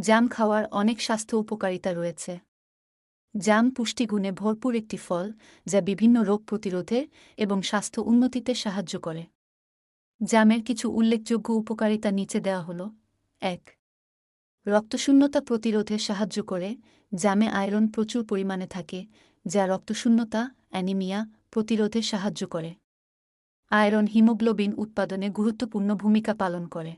জাম খাওয়ার অনেক স্বাস্থ্য উপকারিতা রয়েছে। জাম পুষ্টিগুণে ভরপুর একটি ফল যা বিভিন্ন রোগ প্রতিরোধে এবং স্বাস্থ্য উন্নতিতে সাহায্য করে। জামের কিছু উল্লেখযোগ্য উপকারিতা নিচে দেওয়া হল, এক, রক্তশূন্যতা প্রতিরোধে সাহায্য করে, জামে আয়রন প্রচুর পরিমাণে থাকে, যা রক্তশূন্যতা, অ্যানিমিয়া প্রতিরোধে সাহায্য করে। আয়রন হিমোগ্লোবিন উৎপাদনে গুরুত্বপূর্ণ ভূমিকা পালন করে।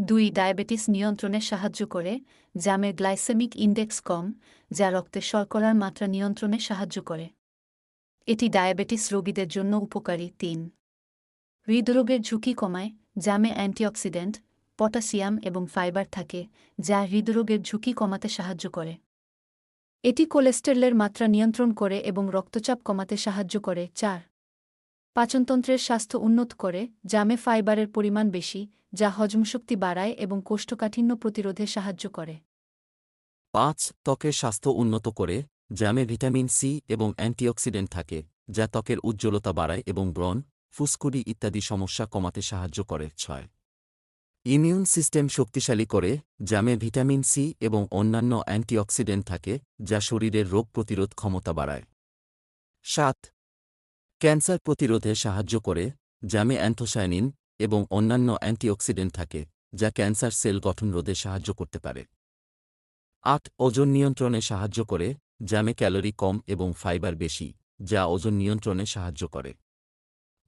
দুই ডায়াবেটিস নিয়ন্ত্রণে সাহায্য করে জামের গ্লাইসেমিক ইন্ডেক্স কম, যা রক্তে শর্করার মাত্রা নিয়ন্ত্রণে সাহায্য করে। এটি ডায়াবেটিস রোগীদের জন্য উপকারী। তিন, হৃদরোগের ঝুঁকি কমায়, জামে অ্যান্টিঅক্সিডেন্ট, পটাশিয়াম এবং ফাইবার থাকে, যা হৃদরোগের ঝুঁকি কমাতে সাহায্য করে। এটি কোলেস্টেরলের মাত্রা নিয়ন্ত্রণ করে এবং রক্তচাপ কমাতে সাহায্য করে। চার, পাচনতন্ত্রের স্বাস্থ্য উন্নত করে, জামে ফাইবারের পরিমাণ বেশি যা হজমশক্তি বাড়ায় এবং কোষ্ঠকাঠিন্য প্রতিরোধে সাহায্য করে। পাঁচ, ত্বকের স্বাস্থ্য উন্নত করে, জ্যামে ভিটামিন সি এবং অ্যান্টিঅক্সিডেন্ট থাকে, যা ত্বকের উজ্জ্বলতা বাড়ায় এবং ব্রণ, ফুসকুড়ি ইত্যাদি সমস্যা কমাতে সাহায্য করে। ছয়, ইমিউন সিস্টেম শক্তিশালী করে, জ্যামে ভিটামিন সি এবং অন্যান্য অ্যান্টিঅক্সিডেন্ট থাকে, যা শরীরের রোগ প্রতিরোধ ক্ষমতা বাড়ায়। সাত, ক্যান্সার প্রতিরোধে সাহায্য করে, জ্যামে অ্যান্থোসায়ানিন এবং অন্যান্য অ্যান্টিঅক্সিডেন্ট থাকে, যা ক্যান্সার সেল গঠন রোধে সাহায্য করতে পারে। আট, ওজন নিয়ন্ত্রণে সাহায্য করে জ্যামে ক্যালোরি কম এবং ফাইবার বেশি, যা ওজন নিয়ন্ত্রণে সাহায্য করে।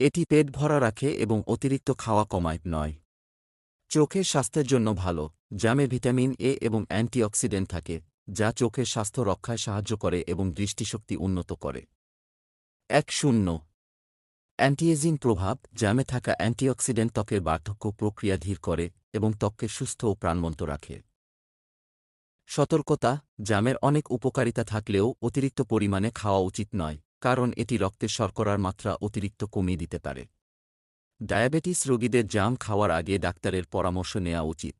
এটি পেট ভরা রাখে এবং অতিরিক্ত খাওয়া কমায় নয়। চোখের স্বাস্থ্যের জন্য ভালো জ্যামে ভিটামিন এ এবং অ্যান্টিঅক্সিডেন্ট থাকে, যা চোখের স্বাস্থ্য রক্ষায় সাহায্য করে এবং দৃষ্টিশক্তি উন্নত করে। এক, শূন্য অ্যান্টিএজিং প্রভাব জ্যামে থাকা অ্যান্টিঅক্সিডেন্ট ত্বকের বার্ধক্য প্রক্রিয়া ধীর করে এবং ত্বককে সুস্থ ও প্রাণবন্ত রাখে। সতর্কতা, জামের অনেক উপকারিতা থাকলেও অতিরিক্ত পরিমাণে খাওয়া উচিত নয়, কারণ এটি রক্তের শর্করার মাত্রা অতিরিক্ত কমিয়ে দিতে পারে। ডায়াবেটিস রোগীদের জাম খাওয়ার আগে ডাক্তারের পরামর্শ নেওয়া উচিত।